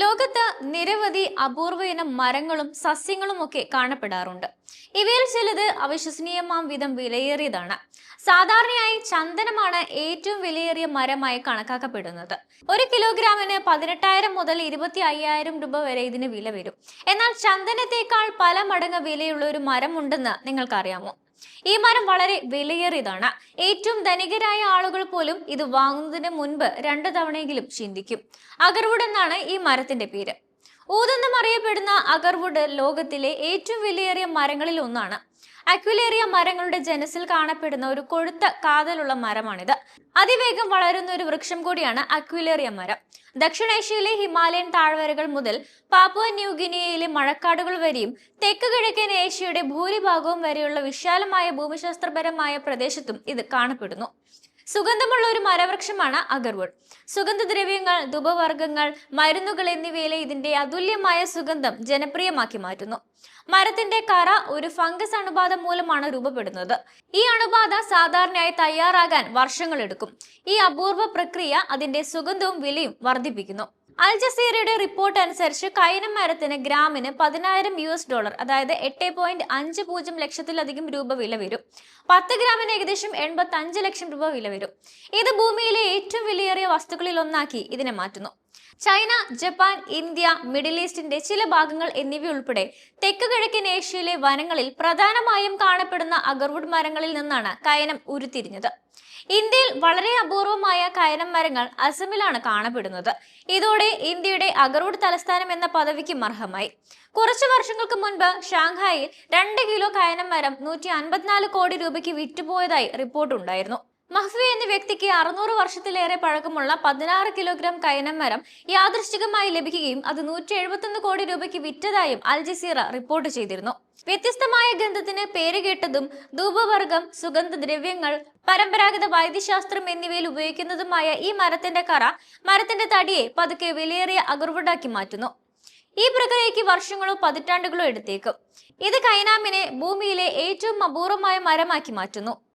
ലോകത്ത് നിരവധി അപൂർവ ഇനം മരങ്ങളും സസ്യങ്ങളും ഒക്കെ കാണപ്പെടാറുണ്ട്. ഇവയിൽ ചിലത് അവിശ്വസനീയമാം വിധം വിലയേറിയതാണ്. സാധാരണയായി ചന്ദനമാണ് ഏറ്റവും വിലയേറിയ മരമായി കണക്കാക്കപ്പെടുന്നത്. ഒരു കിലോഗ്രാമിന് പതിനെട്ടായിരം മുതൽ ഇരുപത്തി അയ്യായിരം രൂപ വരെ ഇതിന് വില വരും. എന്നാൽ ചന്ദനത്തേക്കാൾ പല മടങ്ങ് വിലയുള്ള ഒരു മരമുണ്ടെന്ന് നിങ്ങൾക്കറിയാമോ? ഈ മരം വളരെ വിലയേറിയതാണ്. ഏറ്റവും ധനികരായ ആളുകൾ പോലും ഇത് വാങ്ങുന്നതിന് മുൻപ് രണ്ടു തവണയെങ്കിലും ചിന്തിക്കും. അഗർവുഡ് എന്നാണ് ഈ മരത്തിന്റെ പേര്. ഊതെന്നും അറിയപ്പെടുന്ന അഗർവുഡ് ലോകത്തിലെ ഏറ്റവും വിലയേറിയ മരങ്ങളിൽ ഒന്നാണ്. അക്വിലേറിയ മരങ്ങളുടെ ജനസിൽ കാണപ്പെടുന്ന ഒരു കൊഴുത്ത കാതലുള്ള മരമാണിത്. അതിവേഗം വളരുന്ന ഒരു വൃക്ഷം കൂടിയാണ് അക്വിലേറിയ മരം. ദക്ഷിണേഷ്യയിലെ ഹിമാലയൻ താഴ്വരകൾ മുതൽ പാപ്പുവ ന്യൂഗിനിയയിലെ മഴക്കാടുകൾ വരെയും തെക്ക് കിഴക്കൻ ഏഷ്യയുടെ ഭൂരിഭാഗവും വരെയുള്ള വിശാലമായ ഭൂമിശാസ്ത്രപരമായ പ്രദേശത്തും ഇത് കാണപ്പെടുന്നു. സുഗന്ധമുള്ള ഒരു മരവൃക്ഷമാണ് അഗർവുഡ് സുഗന്ധദ്രവ്യങ്ങൾ ധുപവർഗങ്ങൾ മരുന്നുകൾ എന്നിവയിലെ ഇതിന്റെ അതുല്യമായ സുഗന്ധം ജനപ്രിയമാക്കി മാറ്റുന്നു. മരത്തിന്റെ കറ ഒരു ഫംഗസ് അണുബാധ മൂലമാണ് രൂപപ്പെടുന്നത്. ഈ അണുബാധ സാധാരണയായി തയ്യാറാകാൻ വർഷങ്ങളെടുക്കും. ഈ അപൂർവ പ്രക്രിയ അതിന്റെ സുഗന്ധവും വിലയും വർദ്ധിപ്പിക്കുന്നു. അൽ ജസീറയുടെ റിപ്പോർട്ട് അനുസരിച്ച് കൈനം മരത്തിന് ഗ്രാമിന് പതിനായിരം യു എസ് ഡോളർ അതായത് എട്ട് പോയിന്റ് അഞ്ച് പൂജ്യം ലക്ഷത്തിലധികം രൂപ വില വരും. പത്ത് ഗ്രാമിന് ഏകദേശം എൺപത്തി അഞ്ച് ലക്ഷം രൂപ വില വരും. ഇത് ഭൂമിയിലെ ഏറ്റവും വിലയേറിയ വസ്തുക്കളിൽ ഒന്നാക്കി ഇതിനെ മാറ്റുന്നു. ചൈന ജപ്പാൻ ഇന്ത്യ മിഡിൽ ഈസ്റ്റിന്റെ ചില ഭാഗങ്ങൾ എന്നിവയുൾപ്പെടെ തെക്ക് കിഴക്കൻ ഏഷ്യയിലെ വനങ്ങളിൽ പ്രധാനമായും കാണപ്പെടുന്ന അഗർവുഡ് മരങ്ങളിൽ നിന്നാണ് കയനം ഉരുത്തിരിഞ്ഞത്. ഇന്ത്യയിൽ വളരെ അപൂർവമായ കയനം മരങ്ങൾ അസമിലാണ് കാണപ്പെടുന്നത്. ഇതോടെ ഇന്ത്യയുടെ അഗർവുഡ് തലസ്ഥാനം എന്ന പദവിക്ക് അർഹമായി. കുറച്ചു വർഷങ്ങൾക്ക് മുൻപ് ഷാങ്ഹായിൽ രണ്ട് കിലോ കയനം മരം നൂറ്റി അൻപത്തിനാല് കോടി രൂപയ്ക്ക് വിറ്റുപോയതായി റിപ്പോർട്ടുണ്ടായിരുന്നു. മഹ്ഫി എന്ന വ്യക്തിക്ക് അറുന്നൂറ് വർഷത്തിലേറെ പഴക്കമുള്ള പതിനാറ് കിലോഗ്രാം കയനം മരം യാദൃശ്ചികമായി ലഭിക്കുകയും അത് നൂറ്റി എഴുപത്തൊന്ന് കോടി രൂപയ്ക്ക് വിറ്റതായും അൽ ജസീറ റിപ്പോർട്ട് ചെയ്തിരുന്നു. വ്യത്യസ്തമായ ഗന്ധത്തിന് പേരുകേട്ടതും ധൂപവർഗം സുഗന്ധദ്രവ്യങ്ങൾ പരമ്പരാഗത വൈദ്യശാസ്ത്രം എന്നിവയിൽ ഉപയോഗിക്കുന്നതുമായ ഈ മരത്തിന്റെ കറ മരത്തിന്റെ തടിയെ പതുക്കെ വിലയേറിയ അകർവുണ്ടാക്കി മാറ്റുന്നു. ഈ പ്രക്രിയയ്ക്ക് വർഷങ്ങളോ പതിറ്റാണ്ടുകളോ എടുത്തേക്കും. ഇത് കൈനാമിനെ ഭൂമിയിലെ ഏറ്റവും അപൂർവമായ മരമാക്കി മാറ്റുന്നു.